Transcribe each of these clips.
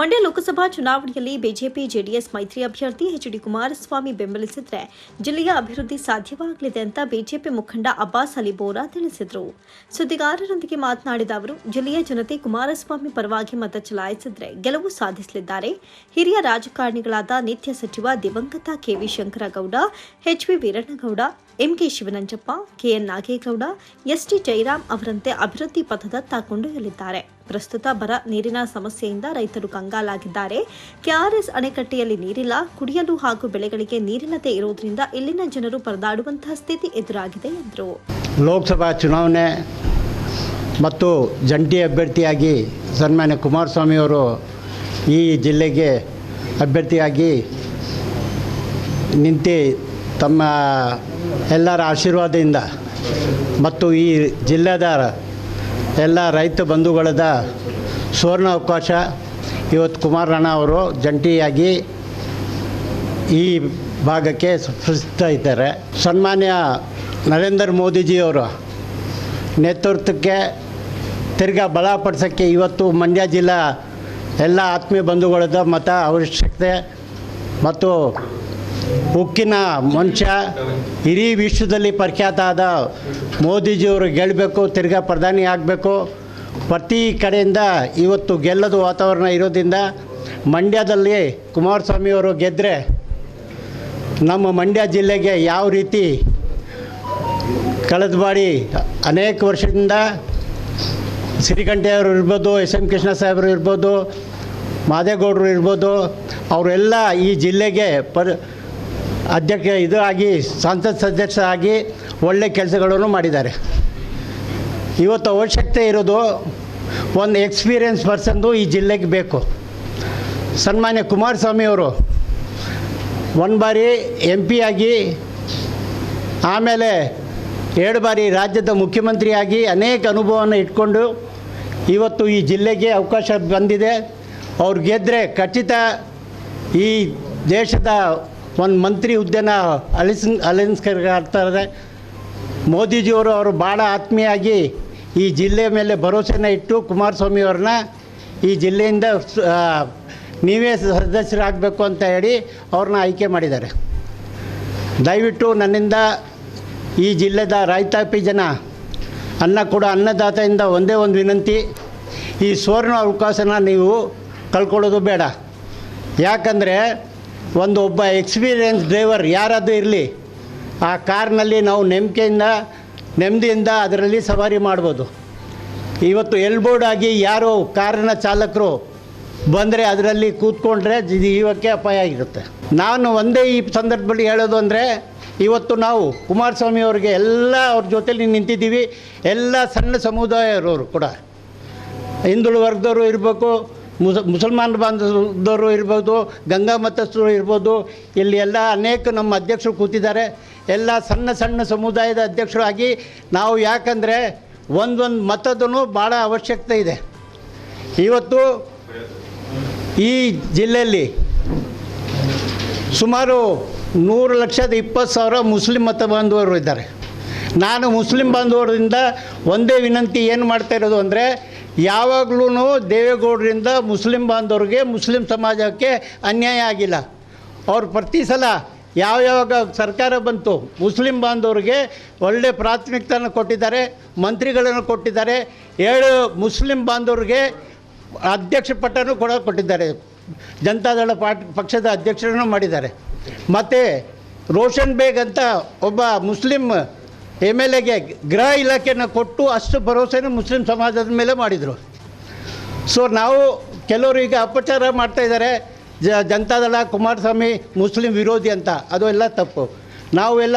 ಮಂಡ್ಯ ಲೋಕಸಭಾ ಚುನಾವಣೆಯಲ್ಲಿ BJP, JDS ಮೈತ್ರಿ ಅಭ್ಯರ್ಥಿ ಎಚ್ ಡಿ ಕುಮಾರಸ್ವಾಮಿ ಬೆಂಬಲಿಸಿದ್ರೆ ಜಿಲ್ಲೆಯ ಅಭಿವೃದ್ಧಿ ಸಾಧ್ಯವಾಗಲಿದೆ ಅಂತ ಬಿಜೆಪಿ ಮುಖಂಡ ಅಬ್ಬಾಸ್ ಅಲಿ ಬೋರಾ ತಿಳಿಸಿದರು. ಸುದ್ದಿಗಾರರೊಂದಿಗೆ ಮಾತನಾಡಿದ ಅವರು, ಜಿಲ್ಲೆಯ ಜನತೆ ಕುಮಾರಸ್ವಾಮಿ ಪರವಾಗಿ ಮತ ಚಲಾಯಿಸಿದ್ರೆ ಗೆಲುವು ಸಾಧಿಸಲಿದ್ದಾರೆ. ಹಿರಿಯ ರಾಜಕಾರಣಿಗಳಾದ ನಿತ್ಯ ಸಚಿವ ದಿವಂಗತ K V Shankaragowda H V Veerannagowda M K Shivananjappa K N Nagegowda S T Jayaram ಅವರಂತೆ ಅಭಿವೃದ್ಧಿ ಪಥದತ್ತ ಕೊಂಡೊಯ್ಯಲಿದ್ದಾರೆ ಪ್ರಸ್ತುತ ಬರ ನೀರಿನ ಸಮಸ್ಯೆಯಿಂದ ರೈತರು ಕಂಗಾಲಾಗಿದ್ದಾರೆ. ಕೆಆರ್ಎಸ್ ಅಣೆಕಟ್ಟೆಯಲ್ಲಿ ನೀರಿಲ್ಲ, ಕುಡಿಯಲು ಹಾಗೂ ಬೆಳೆಗಳಿಗೆ ನೀರಿನತೆ ಇರುವುದರಿಂದ ಇಲ್ಲಿನ ಜನರು ಪರದಾಡುವಂತಹ ಸ್ಥಿತಿ ಎದುರಾಗಿದೆ ಎಂದರು. ಲೋಕಸಭಾ ಚುನಾವಣೆ ಮತ್ತು ಜಂಟಿ ಅಭ್ಯರ್ಥಿಯಾಗಿ ಸನ್ಮಾನ್ಯ ಕುಮಾರಸ್ವಾಮಿಯವರು ಈ ಜಿಲ್ಲೆಗೆ ಅಭ್ಯರ್ಥಿಯಾಗಿ ನಿಂತು ತಮ್ಮ ಎಲ್ಲರ ಆಶೀರ್ವಾದದಿಂದ ಮತ್ತು ಈ ಜಿಲ್ಲೆದ ಎಲ್ಲ ರೈತ ಬಂಧುಗಳದ ಸುವರ್ಣ ಅವಕಾಶ, ಇವತ್ತು ಕುಮಾರಣ್ಣ ಅವರು ಜಂಟಿಯಾಗಿ ಈ ಭಾಗಕ್ಕೆ ಸೃಷ್ಟಿಸ್ತಾ ಇದ್ದಾರೆ. ಸನ್ಮಾನ್ಯ ನರೇಂದ್ರ ಮೋದಿಜಿಯವರು ನೇತೃತ್ವಕ್ಕೆ ತಿರ್ಗಾ ಬಲಪಡಿಸೋಕ್ಕೆ ಇವತ್ತು ಮಂಡ್ಯ ಜಿಲ್ಲಾ ಎಲ್ಲ ಆತ್ಮೀಯ ಬಂಧುಗಳದ ಮತ ಅವಶ್ಯಕತೆ ಮತ್ತು ಉಕ್ಕಿನ ಮನುಷ್ಯ ಇಡೀ ವಿಶ್ವದಲ್ಲಿ ಪ್ರಖ್ಯಾತ ಆದ ಮೋದಿಜಿಯವರು ಗೆಲ್ಲಬೇಕು, ತಿರ್ಗಾ ಪ್ರಧಾನಿ ಆಗಬೇಕು. ಪ್ರತಿ ಕಡೆಯಿಂದ ಇವತ್ತು ಗೆಲ್ಲದ ವಾತಾವರಣ ಇರೋದ್ರಿಂದ ಮಂಡ್ಯದಲ್ಲಿ ಕುಮಾರಸ್ವಾಮಿಯವರು ಗೆದ್ದರೆ ನಮ್ಮ ಮಂಡ್ಯ ಜಿಲ್ಲೆಗೆ ಯಾವ ರೀತಿ ಕಳೆದ ಬಾರಿ ಅನೇಕ ವರ್ಷದಿಂದ ಸಿರಿಕಂಠೆಯವರು ಇರ್ಬೋದು, ಎಸ್ ಎಂ ಕೃಷ್ಣ ಸಾಹೇಬರು ಇರ್ಬೋದು, ಮಾದೇಗೌಡರು ಇರ್ಬೋದು, ಅವರೆಲ್ಲ ಈ ಜಿಲ್ಲೆಗೆ ಪರ್ ಅಧ್ಯಕ್ಷ ಇದು ಆಗಿ, ಸಂಸತ್ ಸದಸ್ಯರಾಗಿ ಒಳ್ಳೆ ಕೆಲಸಗಳನ್ನು ಮಾಡಿದ್ದಾರೆ. ಇವತ್ತು ಅವಶ್ಯಕತೆ ಇರೋದು ಒಂದು ಎಕ್ಸ್ಪೀರಿಯನ್ಸ್ ಪರ್ಸನ್ದು ಈ ಜಿಲ್ಲೆಗೆ ಬೇಕು. ಸನ್ಮಾನ್ಯ ಕುಮಾರಸ್ವಾಮಿಯವರು ಒಂದು ಬಾರಿ ಎಂ ಆಗಿ, ಆಮೇಲೆ ಎರಡು ಬಾರಿ ರಾಜ್ಯದ ಮುಖ್ಯಮಂತ್ರಿಯಾಗಿ ಅನೇಕ ಅನುಭವವನ್ನು ಇಟ್ಕೊಂಡು ಇವತ್ತು ಈ ಜಿಲ್ಲೆಗೆ ಅವಕಾಶ ಬಂದಿದೆ. ಅವ್ರು ಗೆದ್ದರೆ ಖಚಿತ ಈ ದೇಶದ ಒಂದು ಮಂತ್ರಿ ಹುದ್ದೆನ ಅಲಿಸ್ ಅಲಿಸ್ಕರ್ತಾರೆ ಮೋದಿಜಿಯವರು ಅವರು ಭಾಳ ಆತ್ಮೀಯಾಗಿ ಈ ಜಿಲ್ಲೆ ಮೇಲೆ ಭರವಸೆನ ಇಟ್ಟು ಕುಮಾರಸ್ವಾಮಿಯವ್ರನ್ನ ಈ ಜಿಲ್ಲೆಯಿಂದ ನೀವೇ ಸದಸ್ಯರಾಗಬೇಕು ಅಂತ ಹೇಳಿ ಅವ್ರನ್ನ ಆಯ್ಕೆ ಮಾಡಿದ್ದಾರೆ. ದಯವಿಟ್ಟು ನನ್ನಿಂದ ಈ ಜಿಲ್ಲೆದ ರೈತಾಪಿ ಜನ ಅನ್ನ ಕೂಡ, ಅನ್ನದಾತೆಯಿಂದ ಒಂದೇ ಒಂದು ವಿನಂತಿ. ಈ ಸುವರ್ಣ ಅವಕಾಶನ ನೀವು ಕಳ್ಕೊಳ್ಳೋದು ಬೇಡ. ಯಾಕಂದರೆ ಒಂದು ಒಬ್ಬ ಎಕ್ಸ್ಪೀರಿಯನ್ಸ್ ಡ್ರೈವರ್ ಯಾರಾದರೂ ಇರಲಿ, ಆ ಕಾರ್ನಲ್ಲಿ ನಾವು ನೆಮ್ಮಿಕೆಯಿಂದ ನೆಮ್ಮದಿಯಿಂದ ಅದರಲ್ಲಿ ಸವಾರಿ ಮಾಡ್ಬೋದು. ಇವತ್ತು ಎಲ್ಬೋರ್ಡ್ ಆಗಿ ಯಾರೋ ಕಾರಿನ ಚಾಲಕರು ಬಂದರೆ ಅದರಲ್ಲಿ ಕೂತ್ಕೊಂಡ್ರೆ ಜೀವಕ್ಕೆ ಅಪಾಯ ಆಗಿರುತ್ತೆ. ನಾನು ಒಂದೇ ಈ ಸಂದರ್ಭದಲ್ಲಿ ಹೇಳೋದು ಅಂದರೆ, ಇವತ್ತು ನಾವು ಕುಮಾರಸ್ವಾಮಿ ಅವರಿಗೆ ಎಲ್ಲ ಅವ್ರ ಜೊತೆಲಿ ನಿಂತಿದ್ದೀವಿ, ಎಲ್ಲ ಸಣ್ಣ ಸಮುದಾಯದವರು ಕೂಡ. ಹಿಂದುಳು ವರ್ಗದವರು ಇರಬೇಕು ಮುಸ ಮುಸಲ್ಮಾನ ಬಾಂಧವರು ಇರ್ಬೋದು, ಗಂಗಾ ಮತಸ್ಥರು ಇರ್ಬೋದು, ಇಲ್ಲಿ ಎಲ್ಲ ಅನೇಕ ನಮ್ಮ ಅಧ್ಯಕ್ಷರು ಕೂತಿದ್ದಾರೆ. ಎಲ್ಲ ಸಣ್ಣ ಸಣ್ಣ ಸಮುದಾಯದ ಅಧ್ಯಕ್ಷರಾಗಿ ನಾವು ಯಾಕಂದರೆ ಒಂದೊಂದು ಮತದೂ ಭಾಳ ಅವಶ್ಯಕತೆ ಇದೆ. ಇವತ್ತು ಈ ಜಿಲ್ಲೆಯಲ್ಲಿ ಸುಮಾರು ನೂರು ಲಕ್ಷದ ಇಪ್ಪತ್ತು ಸಾವಿರ ಮುಸ್ಲಿಂ ಮತ ಬಾಂಧವರು ಇದ್ದಾರೆ. ನಾನು ಮುಸ್ಲಿಂ ಬಾಂಧವರಿಂದ ಒಂದೇ ವಿನಂತಿ ಏನು ಮಾಡ್ತಾ ಇರೋದು ಅಂದರೆ ಯಾವಾಗಲೂ ದೇವೇಗೌಡರಿಂದ ಮುಸ್ಲಿಂ ಬಾಂಧವ್ರಿಗೆ ಮುಸ್ಲಿಂ ಸಮಾಜಕ್ಕೆ ಅನ್ಯಾಯ ಆಗಿಲ್ಲ. ಅವ್ರು ಪ್ರತಿ ಸಲ ಯಾವ ಯಾವಾಗ ಸರ್ಕಾರ ಬಂತು, ಮುಸ್ಲಿಂ ಬಾಂಧವ್ರಿಗೆ ಒಳ್ಳೆ ಪ್ರಾಥಮಿಕತೆಯನ್ನು ಕೊಟ್ಟಿದ್ದಾರೆ, ಮಂತ್ರಿಗಳನ್ನು ಕೊಟ್ಟಿದ್ದಾರೆ, ಏಳು ಮುಸ್ಲಿಂ ಬಾಂಧವ್ರಿಗೆ ಅಧ್ಯಕ್ಷ ಪಟ್ಟನೂ ಕೂಡ ಕೊಟ್ಟಿದ್ದಾರೆ. ಜನತಾದಳ ಪಾಟ್ ಪಕ್ಷದ ಅಧ್ಯಕ್ಷರನ್ನು ಮಾಡಿದ್ದಾರೆ. ಮತ್ತು ರೋಷನ್ ಬೇಗ್ ಅಂತ ಒಬ್ಬ ಮುಸ್ಲಿಂ ಎಂ ಎಲ್ ಎಗೆ ಗೃಹ ಇಲಾಖೆಯನ್ನು ಕೊಟ್ಟು ಅಷ್ಟು ಭರವಸೆಯನ್ನು ಮುಸ್ಲಿಂ ಸಮಾಜದ ಮೇಲೆ ಮಾಡಿದರು. ಸೊ ನಾವು ಕೆಲವರು ಈಗ ಅಪಚಾರ ಮಾಡ್ತಾಯಿದ್ದಾರೆ ಜ ಜನತಾದಳ ಕುಮಾರಸ್ವಾಮಿ, ಮುಸ್ಲಿಂ ವಿರೋಧಿ ಅಂತ. ಅದು ಎಲ್ಲ ತಪ್ಪು. ನಾವು ಎಲ್ಲ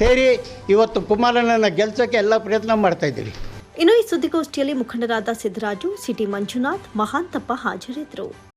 ಸೇರಿ ಇವತ್ತು ಕುಮಾರಣ್ಣನ ಗೆಲ್ಸೋಕ್ಕೆ ಎಲ್ಲ ಪ್ರಯತ್ನ ಮಾಡ್ತಾ ಇದ್ದೀವಿ. ಇನ್ನು ಈ ಸುದ್ದಿಗೋಷ್ಠಿಯಲ್ಲಿ ಮುಖಂಡರಾದ ಸಿದ್ದರಾಜು, ಸಿಟಿ ಮಂಜುನಾಥ್, ಮಹಾಂತಪ್ಪ ಹಾಜರಿದ್ದರು.